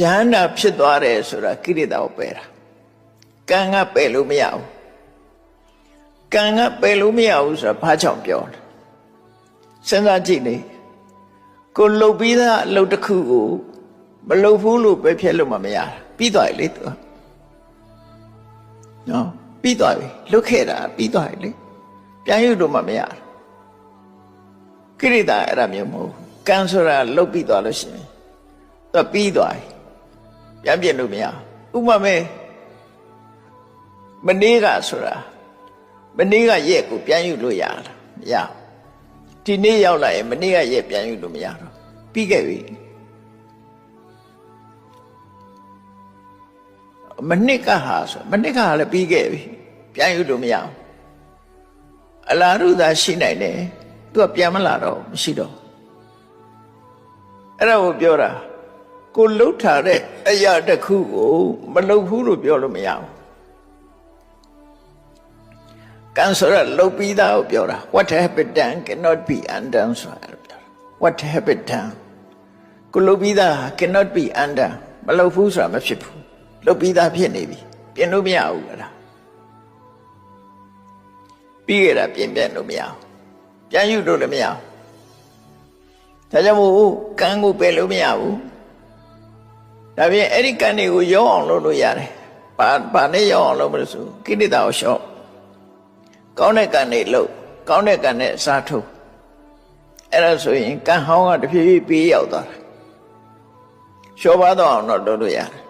ယန္တာဖြစ်သွားတယ်ဆိုတာကိရိတာကိုပယ်တာကံကပယ်လို့မရဘူးကံကပယ်လို့မရဘူးဆိုတာဘာကြောင့်ပြောလဲစဉ်းစားကြည့်လေကိုလှုပ်ပြီးသားအလုပ်တစ်ခုကိုမလှုပ်ဘူးလို့ပဲဖြစ်လို့မမရတာပြီးသွားပြီလေသူကနော်ပြီးသွားပြီလွတ်ခဲ့တာပြီးသွားပြီလေပြန်ယူလို့မမရတာကိရိတာအဲ့ဒါမျိုးမဟုတ်ဘူးကံဆိုတာလှုပ်ပြီးသွားလို့ရှိရင်သူကပြီးသွားပြီ ပြန်ပြင်လို့မရဘူးဥပမာမနေ့ကဆိုတာမနေ့ကရက်ကိုပြန်ယူလို့ရလားမရဘူးဒီနေ့ရောက်လာရင်မနေ့ကရက်ပြန်ယူလို့မရတော့ပြီးခဲ့ပြီမနှစ်ကဟာဆိုမနှစ်ကဟာလည်းပြီးခဲ့ပြီပြန်ယူလို့မရဘူးအလားတူသာရှိနိုင်တယ်သူကပြန်မလာတော့ဘူးမရှိတော့ဘူးအဲ့ဒါကိုပြောတာ ကိုလှုပ်ထားတဲ့အရာတစ်ခုကိုမလှုပ်ဘူးလို့ပြောလို့မရဘူးကံဆိုရလှုပ်ပြီးသားကိုပြောတာ what have been done cannot be undone ဆိုတာပြောတာ what have been done ကိုလှုပ်ပြီးသား cannot be undone မလှုပ်ဘူးဆိုတာမဖြစ်ဘူးလှုပ်ပြီးသားဖြစ်နေပြီပြင်လို့မရဘူးအဲ့ဒါပြီးရတာပြင်ပြလို့မရဘူးပြန်ယူလို့လည်းမရဘူးဒါကြောင့်မို့ကံကိုပယ်လို့မရဘူး ဒါပြင်အဲ့ဒီကံတွေကိုရောအောင်လုပ်လို့ရတယ်ဘာဘာနဲ့ရောအောင်လုပ်မလို့ဆိုကိဋ္တာကိုရှော့ကောင်းတဲ့ကံတွေလုပ်ကောင်းတဲ့ကံနဲ့အစားထိုးအဲ့ဒါဆိုရင်ကံဟောင်းကတဖြည်းဖြည်းပြေးရောက်သွားတာရှော့ပါတော့အောင်တော့လုပ်လို့ရတယ်